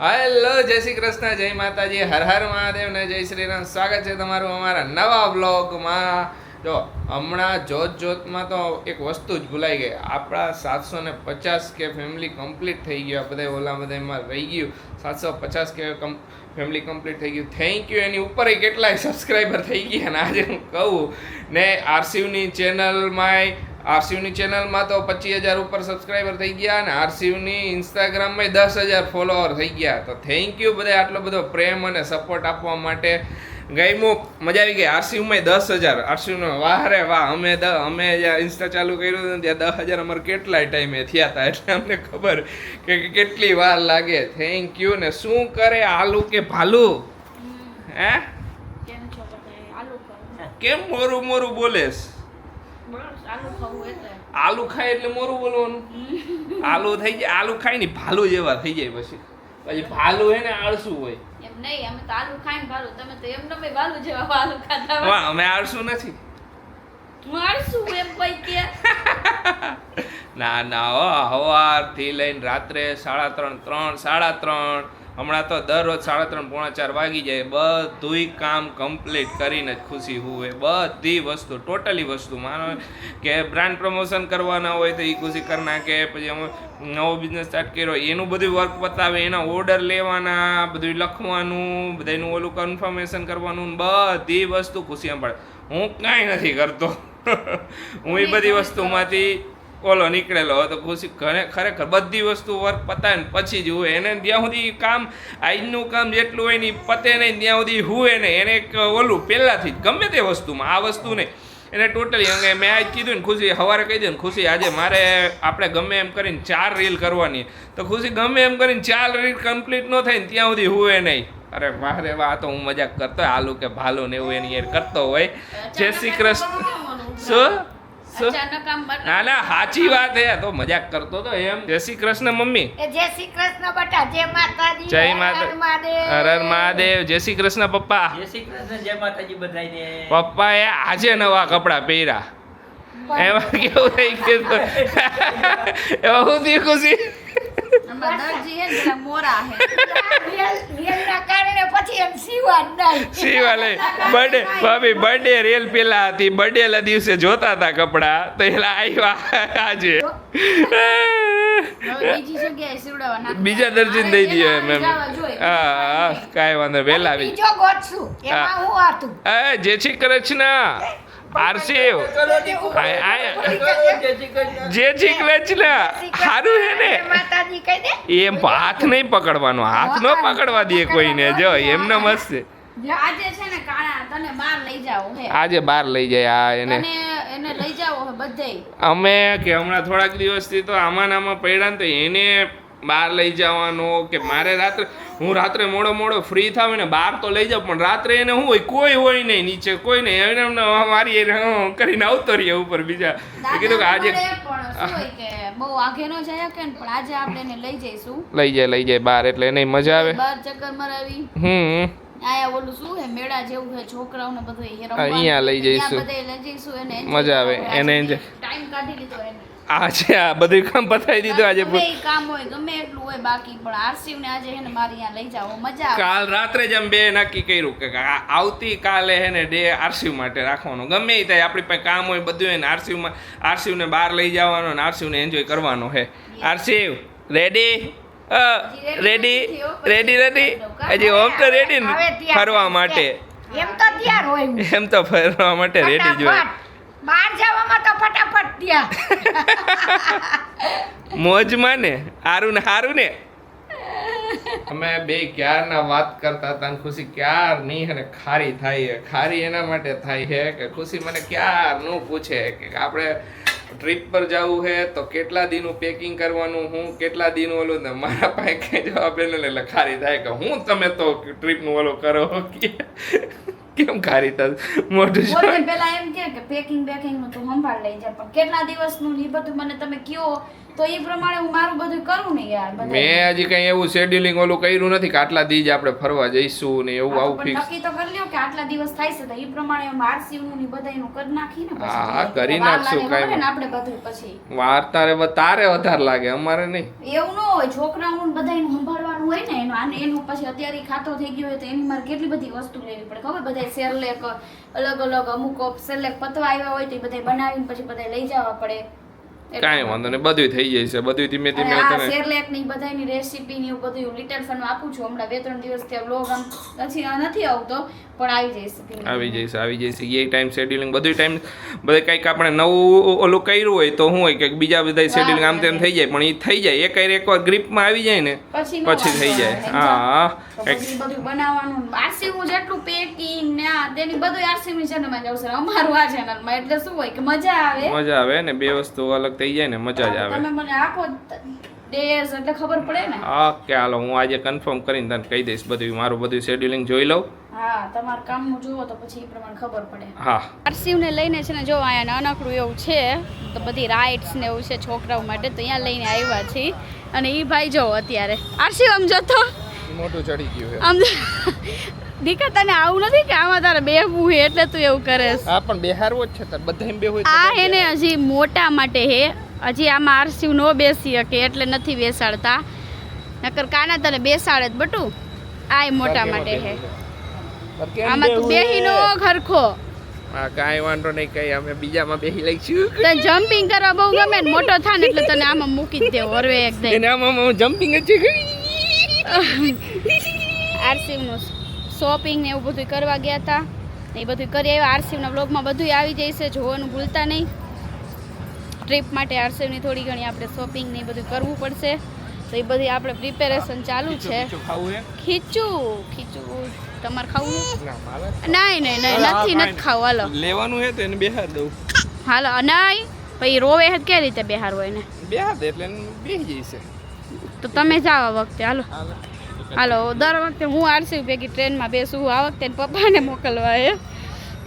Hello, જય શ્રી કૃષ્ણ, જય માતાજી, હર હર મહાદેવ ને જય શ્રી રામ સ્વાગત છે તમારું અમારા નવા બ્લોગમાં જો, હમણાં જોત જોતમાં તો એક વસ્તુ જ ભૂલાઈ ગઈ. આપણા સાતસો ને પચાસ કે ફેમિલી કમ્પ્લીટ થઈ ગયું. બધા ઓલા બધામાં રહી ગયું. સાતસો પચાસ કે ફેમિલી કમ્પ્લીટ થઈ ગયું. થેન્ક યુ એની ઉપર કેટલાય સબસ્ક્રાઈબર થઈ ગયા અને આજે હું કહું ને આરસીયુની ચેનલમાં આરસીયુની ચેનલમાં તો પચીસ હજાર ઉપર સબસ્ક્રાઈબર થઈ ગયા અને આરસીયુની ઇન્સ્ટાગ્રામમાં દસ હજાર ફોલોઅર થઈ ગયા. તો થેન્ક યુ બધા આટલો બધો પ્રેમ અને સપોર્ટ આપવા માટે. ગઈમું મજા આવી ગઈ. આરસીયુમાં દસ હજાર. આરસીયુનો વાહ રે વાહ. અમે દ અમે જ્યાં ઇન્સ્ટા ચાલુ કર્યું હતું ને ત્યાં દસ હજાર અમારે કેટલાય ટાઈમે થયા હતા. એટલે અમને ખબર કે કેટલી વાર લાગે. થેન્ક યુ ને શું કરે આલુ કે ભાલુ? હે? કેમ મોરું મોરું બોલેસ બસ આલુ. ખાય એટલે મોરું બોલવાનું. આલુ થઈ જાય આલુ ખાય ને ભાલુ જેવા થઈ જાય પછી. પછી ભાલુ હે ને આળસુ હોય. એમ નહીં, અમે તો આલુ ખાઈને ભાલુ. તમે તો એમ નમે ભાલું જેવા ભાલુ ખાતા હોય. અમે આળસુ નથી. મારશું એમ કોઈ કે. ના ના હો સવારથી લઈને રાત્રે સાડા ત્રણ ત્રણ સાડા ત્રણ. હમણાં તો દરરોજ સાડા ત્રણ પોણા ચાર વાગી જાય બધુંય કામ કમ્પ્લીટ કરીને જ ખુશી હોવે બધી વસ્તુ ટોટલી વસ્તુ. માનો કે બ્રાન્ડ પ્રમોશન કરવાના હોય તો એ ખુશી કરી નાખે પછી અમે નવો બિઝનેસ સ્ટાર્ટ કર્યો એનું બધું વર્ક બતાવે એના ઓર્ડર લેવાના બધું લખવાનું બધાનું ઓલું કન્ફર્મેશન કરવાનું બધી વસ્તુ ખુશી પડે હું કાંઈ નથી કરતો. હું એ બધી વસ્તુમાંથી ઓલો નીકળેલો હતો ખુશી ઘરે ખરેખર બધી વસ્તુ વર્ક પતાય ને પછી જ હું એને જ્યાં સુધી કામ આજનું કામ જેટલું હોય ને પતે નહીં ત્યાં સુધી હુએ નહીં. એને એક ઓલું પહેલાંથી જ ગમે તે વસ્તુમાં આ વસ્તુ નહીં. એને ટોટલી અંગે મેં આજ કીધું ને ખુશી સવારે કહી દઉં ને ખુશી આજે મારે આપણે ગમે એમ કરીને ચાર રીલ કરવાની. તો ખુશી ગમે એમ કરીને ચાર રીલ કમ્પ્લીટ ન થાય ને ત્યાં સુધી હુએ નહીં. અરે વાહ રે વાહ તો હું મજાક કરતો હોય આલુ કે ભાલુ ને એવું એની એ કરતો હોય. જય શ્રી કૃષ્ણ. શું? ના ના સાચી વાત હે તો મજાક કરતો તો એમ. જય શ્રી કૃષ્ણ મમ્મી. જય શ્રી કૃષ્ણ બટા જય માતાજી જય માતા હર મહાદેવ. હર હર મહાદેવ જય શ્રી કૃષ્ણ પપ્પા. જય શ્રી કૃષ્ણ જય માતાજી બધાયને. પપ્પાએ આજે નવા કપડાં પહેર્યા. એમાં કેવું થઈ ગયું એમાં હું ખુશી? મોરા હે. જ. શિવાલે બર્થડે ભાભી બર્થડે રેલ પેલા હતી. બર્થડે ના દિવસે જોતા હતા કપડા. તો એલા આવ્યા આજે. બીજી દર્જન દઈ દઈએ એમ હા કાંઈ વાંધો વહેલા આવી. જય શ્રી કૃષ્ણ કૃષ્ણ જે શ્રી કૃષ્ણ સારું હે ને? જય માતાજી કહી દે. એમ હાથ નહીં પકડવાનો. હાથ ન પકડવા દે કોઈને. જો એમને મસ્ત. છે. આજે છે ને કાણા તને બહાર લઈ જાઓ હે આજે બહાર લઈ જાય આ એને. એને લઈ જાઓ હે બધેય. અમે કે હમણાં થોડાક દિવસથી તો આમાં આમાં પડ્યા તો એને બહાર લઈ જવાનો કે મારે રાત્રે હું રાત્રે મોડો મોડો ફ્રી થાવ ને બહાર તો લઈ જાઉં પણ રાત્રે એને શું હોય કોઈ હોય નહીં નીચે કોઈ નહીં એને મારી એને કરીને આવતો રહીએ ઉપર બીજા. કીધું કે આજે બહુ આઘે નો જાય કે પણ આજે આપણે એને લઈ જઈશું. લઈ જાય લઈ જાય બહાર એટલે એને મજા આવે. બહાર ચક્કર મરાવી. હમ આયા ઓલું શું હે મેળા જેવું હે છોકરાઓને બધું. અહીંયા લઈ જઈશું. બધે લઈ જઈશું એને મજા આવે, એને ટાઈમ કાઢી લીધો એને. આજે આ બધું કામ પતાવી દીધું આજે કામ હોય ગમે એટલું હોય બાકી પણ આરસીવ ને આજે હે ને મારી અહીંયા લઈ જાવ મજા કાલ રાત્રે જ અમે બે નક્કી કર્યું કે આવતી કાલે હે ને ડે આરસીવ માટે રાખવાનો. ગમે એ થાય આપણી પાસે કામ હોય બધું હોય ને આરસીવમાં આરસીવને બહાર લઈ જવાનો ને આરસીવને એન્જોય કરવાનો હે. આરસીવ રેડી રેડી રેડી રેડી હજી ઓમ તો રેડી ને ફરવા માટે. એમ તો તૈયાર હોય. એમ તો ફરવા માટે રેડી જ હોય. બહાર જવામાં તો ફટાફટ ત્યાં મોજમાં ને હારું ને હારું ને. અમે બે ક્યારના વાત કરતા હતા અને ખુશી નહીં અને ખારી થાય છે ખારી એના માટે થાય છે કે ખુશી મને ક્યારનું પૂછે કે આપણે ટ્રીપ પર જવું છે તો કેટલા દીનું પેકિંગ કરવાનું હું કેટલા દીનું ઓલું ને મારા પાસે કઈ જવાબ એને એટલે ખારી થાય કે હું તમે તો ટ્રીપનું ઓલું કરો. કે કેમ ખારી થાય મોઢું છે પેલા એમ કે પેકિંગ બેકિંગનું તો સંભાળ લઈ જાય પણ કેટલા દિવસનું ને ઈ બધું મને તમે કયો? તો એ પ્રમાણે હું મારું બધું કરું ને યાર મેં હજી કઈ એવું શેડ્યુલિંગ ઓલું કર્યું નથી કે આટલા દિવસ આપણે ફરવા જઈશું ને એવું આવું ફિક્સ નક્કી તો કરી લ્યો કે આટલા દિવસ થાય છે તો એ પ્રમાણે આરસી નું ને બધાયનું કરી નાખી ને પછી હા, કરી નાખશું, લાગે ને આપણે બધું પછી. વાર તારે તારે વધારે લાગે અમારે નહીં. એવું ન હોય છોકરાઓનું બધાયનું સંભાળવાનું હોય ને એનું આને એનું પછી અત્યારે ખાતો થઈ ગયો હોય તો એની મારે કેટલી બધી વસ્તુ લેવી પડે ખબર? બધા સેરલેક અલગ અલગ અમુક સેરલેક પતવા આવ્યા હોય તો એ બધા બનાવીને પછી બધા લઈ જવા પડે. કાંઈ વાંધો નહીં બધું થઈ જાય છે બધું ધીમે ધીમે તમે તને સેરલેકની બધાની રેસીપી ની બધું લિટલ ફન આપું છું. હમણાં બે ત્રણ દિવસ ત્યાં બ્લોગ આમ નથી નથી આવતો પણ આવી જઈશ. આવી જઈશ આવી જઈશ એ ટાઈમ શેડ્યુલિંગ બધું ટાઈમ બધે કંઈક આપણે નવું ઓલું કર્યું હોય તો હું હોય કે બીજા બધા શેડ્યુલિંગ આમ તેમ થઈ જાય પણ એ થઈ જાય. એક વાર એકવાર ગ્રીપમાં આવી જાય ને પછી પછી થઈ જાય. હા પછી બધું બનાવવાનું. આરસીવું જેટલું પેકિંગ ને તેની બધું આરસીવી ચેનલમાં જ આવશે. અમારું આ ચેનલમાં એટલે શું હોય કે મજા આવે. મજા આવે ને બે વસ્તુ અલગ થઈ જાય ને મજા જ આવે. તમે મને આપો ડેઝ એટલે ખબર પડે ને. ઓકે હાલો હું આજે કન્ફર્મ કરીને તને કહી દઈશ બધું. મારું બધું શેડ્યુલિંગ જોઈ લઉં. હા તમારા કામનું જુઓ તો પછી એ પ્રમાણે ખબર પડે. હા. આરસીવને લઈને છે ને જો અહીંયા નાનકડું એવું છે તો બધી રાઇડ્સ ને એવું છે છોકરાઓ માટે તો અહીંયા લઈને આવ્યા છીએ. અને એ ભાઈ જો અત્યારે. આરસીવ આમ જતો. મોટું ચડી ગયું આમ દીકા તને આવું નથી કે આમાં તારે બેહવું હે એટલે તું એવું કરે હા પણ બેહારવો જ છે તાર. બધા બે હોય આ હે ને હજી મોટા માટે હે. હજી આમાં આરસીવ નો બેસી શકે એટલે નથી બેસાડતા. નકર કાના તને બેસાડે જ બટુ. આ મોટા માટે હે. આમાં તું બેહી નો ખરખો હા કાંઈ વાંધો નહીં કઈ અમે બીજામાં બેહી લઈશું. તને જમ્પિંગ કરવા બહુ ગમે ને મોટો થાય ને એટલે તને આમાં મૂકી જ દેવો હરવે એક દે આમાં જમ્પિંગ જ છે. આરસીવનું શોપિંગ ને એવું બધું કરવા ગયા હતા. ને એ બધું કરી આવ્યા. આરસીવના બ્લોગમાં બધું આવી જશે જોવાનું ભૂલતા નહીં. ટ્રીપ માટે આરસીવની થોડી ઘણી આપણે શોપિંગ ને એ બધું કરવું પડશે. તો એ બધી આપણે પ્રિપેરેશન ચાલુ છે. ખીચું ખીચું તમારે ખાવું નહીં નહીં નહીં નથી નથી ખાવું. હાલો. લેવાનું હે તો એને બેહાર દઉં. હાલો નહીં પછી રોવે હે કઈ રીતે બેહાર હોય ને બેહાર એટલે એને બેસી તો તમે જાઓ વખતે હાલો. હાલો. દર વખતે હું આરસી ભેગી ટ્રેનમાં બેસું, આ વખતે પપ્પાને મોકલવા એ.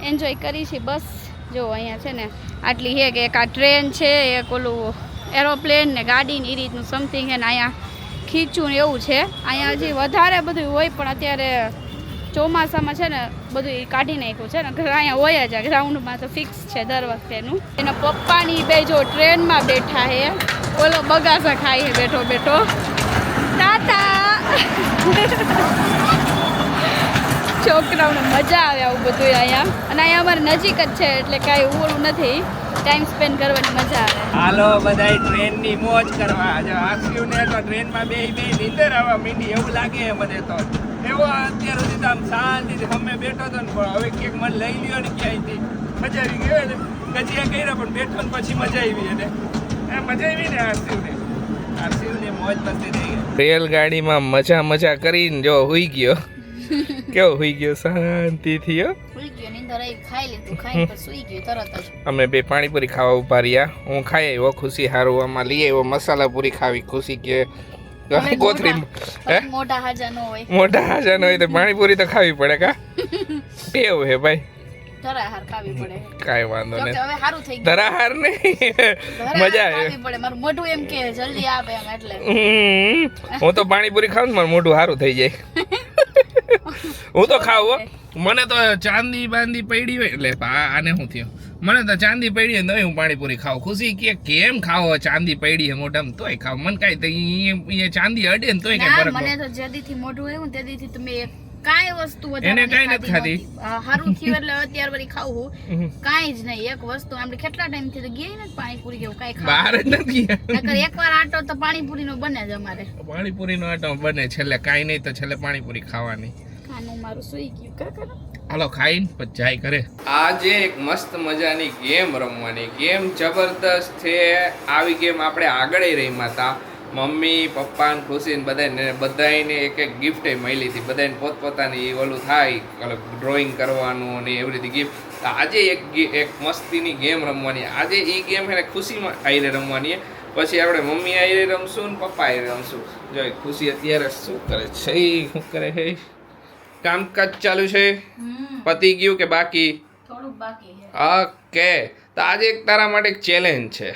એન્જોય કરી છે, બસ. જો, અહીંયા છે ને, આટલી હે કે એક આ ટ્રેન છે, એક ઓલું એરોપ્લેન ને ગાડી ને એ રીતનું સમથિંગ છે ને અહીંયા ખીચું ને એવું છે. અહીંયા હજી વધારે બધું હોય, પણ અત્યારે ચોમાસામાં છે ને, બધું કાઢી નાખ્યું છે ને અહીંયા હોય જ ગ્રાઉન્ડમાં તો ફિક્સ છે દર વખતેનું. એના પપ્પાની બે જો ટ્રેનમાં બેઠા છે ઓલો બગાસા ખાઈ બેઠો બેઠો. છોકરાઓને મજા આવે આવું બધું અહીંયા. અને અહીંયા અમારે નજીક જ છે, એટલે કાંઈ ઓલું નથી. ટાઈમ સ્પેન્ડ કરવાની મજા આવે. હાલો, બધાય ટ્રેનની મોજ કરવા. જો આસ્યું ને તો ટ્રેનમાં બે બે નીંદર આવવા મીંડી, એવું લાગે મને તો. એવો અત્યાર સુધી તો આમ શાંતિથી અમે બેઠો હતો ને, પણ હવે ક્યાંક મને લઈ લ્યો ને ક્યાંયથી. મજા આવી ગયો ને? ગજિયા કર્યા, પણ બેઠો ને પછી મજા આવી એને મજા આવી ને આસ્યું ને. રેલગાડીમાં મજા મજા કરીને જો હુઈ ગયો. કેવો હુઈ ગયો? શાંતિથી હો. અમે બે પાણીપુરી ખાવા ઊભા રહ્યા. હું ખાઈ આવ્યો ખુશી હારું આમાં લઈ આવ્યો મસાલા પૂરી ખાવી ખુશી કે કોથરી મોટા- હાજા ન હોય. મોટા હાજાનો હોય તો પાણીપુરી તો ખાવી પડે કા? એવું હે ભાઈ? ધરાહાર ખાવી પડે. કાંઈ વાંધો નહીં હવે સારું થઈ ગયું. ધરાહાર નહીં. મજા આવે. પડે. મારું મોઢું એમ કે જલ્દી આપે એમ એટલે. હું તો પાણીપુરી ખાઉં ને મારું મોઢું સારું થઈ જાય. હું તો ખાવ હો. મને તો ચાંદી બાંદી પડી હોય એટલે આને શું થયું. મને તો ચાંદી પડી હોય ને હું પાણીપુરી ખાવ ખુશી કે કેમ ખાવો ચાંદી પડી હે મોઢામાં? તોય ખાવ મને કાંઈ તો ચાંદી અડે ને તોય કાંઈ ના ફરક મને ન- તો જેદીથી મોઢું આવ્યું ને તેદીથી તમે કાંઈ વસ્તુ એને કાંઈ નથી ખાધી? હારું થયું એટલે અત્યાર વળી ખાવું. કાંઈ જ નહીં. એક વસ્તુ આપણે કેટલા ટાઈમથી ગયા નથી પાણીપુરી જેવું કાંઈ બહાર જ નથી ગયા. નકર એકવાર આટો તો પાણીપુરીનો બને જ અમારે. પાણીપુરીનો આટો બને છેલ્લે. કાંઈ નહીં તો છેલ્લે પાણીપુરી ખાવાની. ખાનું મારું સુઈ ગયું. કાકા હાલો ખાઈને પછી જાય કરે આજે એક મસ્ત મજાની ગેમ રમવાની. ગેમ જબરદસ્ત છે. આવી ગેમ આપણે આગળ રહીમાં હતા મમ્મી પપ્પાને ખુશી ને બધાને બધાને એક એક ગિફ્ટ મળી હતી. બધાને પોતપોતાની ઓલું થાય ડ્રોઈંગ કરવાનું ને એવી રીતે ગિફ્ટ તો આજે એક એક મસ્તીની ગેમ રમવાની. આજે એ ગેમ એને ખુશીમાં આવીને રમવાની. પછી આપણે મમ્મી આવીને રમશું ને પપ્પા આવીને રમશું. જો ખુશી અત્યારે શું કરે છે? શું કરે છે? કામકાજ ચાલુ છે? પતી ગયું કે બાકી? થોડુંક બાકી ઓકે તો આજે એક તારા માટે એક ચેલેન્જ છે.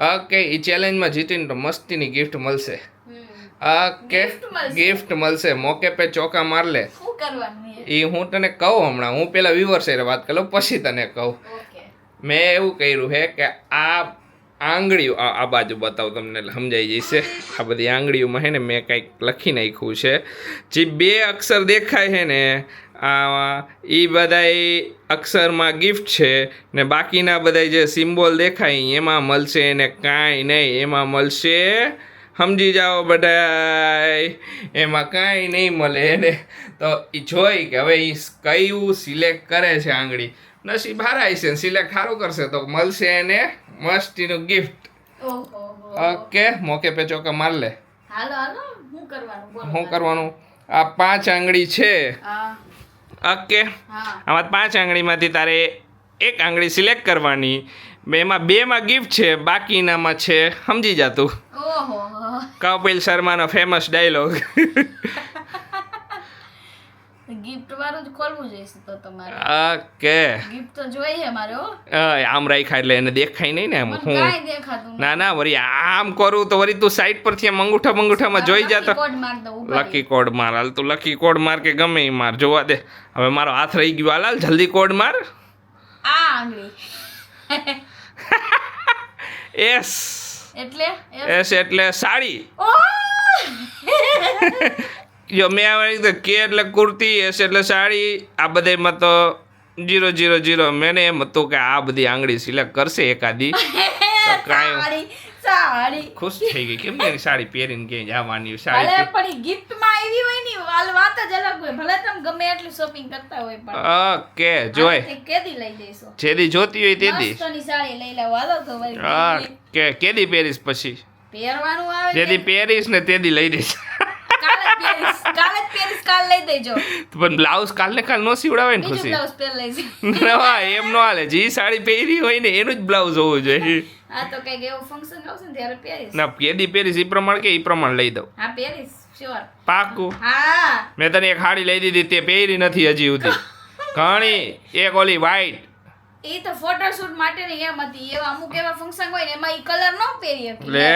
ઓકે એ ચેલેન્જમાં જીતીને તો મસ્તીની ગિફ્ટ મળશે. ઓકે ગિફ્ટ મળશે. મોકે પે ચોકા માર લે. એ? હું તને કહું હમણાં. હું પેલા સાથે વાત કરું પછી તને કહું. મેં એવું કર્યું છે કે આ આંગળીઓ આ બાજુ બતાવું તમને સમજાઈ જશે આ બધી આંગળીઓમાં છે ને મેં કંઈક લખી નાખ્યું છે. જે બે અક્ષર દેખાય છે ને એ બધાય અક્ષરમાં ગિફ્ટ છે ને બાકીના બધા જે સિમ્બોલ દેખાય એમાં મળશે ને કાંઈ નહીં એમાં મળશે સમજી જાઓ બધાય એમાં કાંઈ નહીં મળે એને. તો એ જોઈ કે હવે એ કયું સિલેક્ટ કરે છે આંગળી. નસીબ હારાય છે સિલેક્ટ સારું કરશે તો મળશે એને મસ્તીનું ગિફ્ટ ઓકે મોકે પે ચોકે માર લે. હાલો હાલો શું કરવાનું? હું કરવાનું? આ પાંચ આંગળી છે. હા. ઓકે. આમાં પાંચ આંગળીમાંથી તારે એક આંગળી સિલેક્ટ કરવાની. બે એમાં બેમાં ગિફ્ટ છે બાકીનામાં છે સમજી જાતું કપિલ શર્માનો ફેમસ ડાયલોગ ગિફ્ટ વાળું જ ખોલવું જોઈશે તો તમારે. ઓકે ગિફ્ટ તો જોઈએ મારે હો. આમ રાખ્યા એટલે એને દેખાય નહીં ને આમ હું. કાંઈ દેખાતું ના ના વળી આમ કરું તો વળી તું સાઈડ પરથી આમ અંગૂઠા મંગૂઠામાં જોઈ ઊભા લકી કોડ માર હાલ તું લકી કોડ માર કે ગમે એ માર જોવા દે. હવે મારો હાથ રહી ગયો હાલ જલ્દી કોડ માર. આ આંગળી. એસ એટલે? એસ એટલે સાડી! જો મેં આવી કે એટલે કુર્તી એસ એટલે સાડી આ બધામાં તો જીરો જીરો જીરો. મેને એમ હતું કે આ બધી આંગળી સિલેક્ટ કરશે એકાદી. ખુશ થઈ ગઈ. કેમ એની સાડી પહેરીને ક્યાંય જવાની સાડી પણ giftમાં આવી હોયની વાત જ અલગ હોય. ભલે તમે ગમે એટલું શોપિંગ કરતા હોય પણ ઓકે જોય. કેદી લઈ જઈશું. જેદી જોતી હોય તેદી. મસ્તની સાડી લઈ લેવો. હાલો તો ઓકે કેદી. પહેરીશ પછી? પહેરવાનું આવે જેદી પહેરીશ ને તેદી લઈ દઈશ કાલે જ પહેરીશ કાલે જ પહેરીશ કાલ લઈ દેજો પણ બ્લાઉઝ કાલને કાલ નો સીવડાવે ને ખુશી બ્લાઉઝ પહેર લઈશ ના એમ નો હાલે જે સાડી પહેરી હોય ને એનું જ બ્લાઉઝ હોવું જોઈએ આ તો કંઈક એવું ફંક્શન આવશે ને ત્યારે પહેરીશ ના કેદી પહેરીશ એ પ્રમાણે કે એ પ્રમાણે લઈ દઉં હા પહેરીશ શ્યોર પાકું હા મેં તને એક હાડી લઈ દીધી તે પહેરી નથી હજી સુધી ઘણી એક ઓલી વ્હાઈટ એ તો ફોટોશૂટ માટે ની એમ હતી એવા અમુક એવા ફંક્શન હોય ને એમાં એ કલર ન પહેરી શકે લે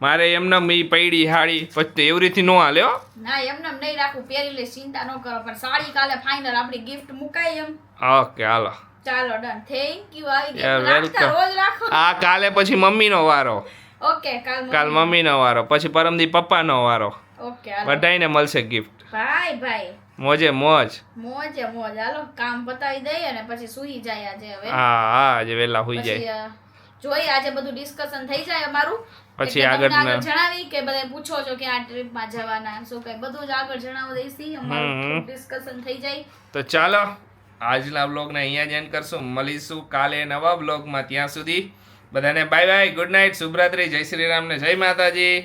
મારે એમને મી પૈડી હાડી પછી રીતે નો હાલે હો. ના એમને એમ નહીં રાખું. પહેરી લે ચિંતા ન કરો. પણ સાડી કાલે ફાઇનલ આપણી ગિફ્ટ મુકાય એમ. ઓકે હાલો. ચાલો ડન થેન્ક યુ આઈ ગયા. રોજ રાખો. આ કાલે પછી મમ્મીનો વારો. ઓકે કાલ કાલ મમ્મીનો વારો. પછી પરમદી પપ્પાનો વારો. ઓકે હાલો. બધાયને મળશે ગિફ્ટ ભાઈ ભાઈ મોજે મોજ. મોજે મોજ. હાલો કામ પતાવી દઈએ અને પછી સુઈ જાય આજે હવે. હા હા આજે વેલા સુઈ જાય. જોઈએ આજે બધું ડિસ્કશન થઈ જાય અમારું. પછી આગળ જણાવી કે બધા પૂછો છો કે આ ટ્રીપમાં જવાના શું કઈ. બધું જ આગળ જણાવો દઈશી. અમારું ડિસ્કશન થઈ જાય. તો ચાલો આજના બ્લોગને અહીંયા જ એન્ડ કરશું. મળીશું કાલે નવા બ્લોગમાં ત્યાં સુધી બધાને બાય બાય ગુડ નાઇટ શુભરાત્રી. જય શ્રી રામ ને જય માતાજી.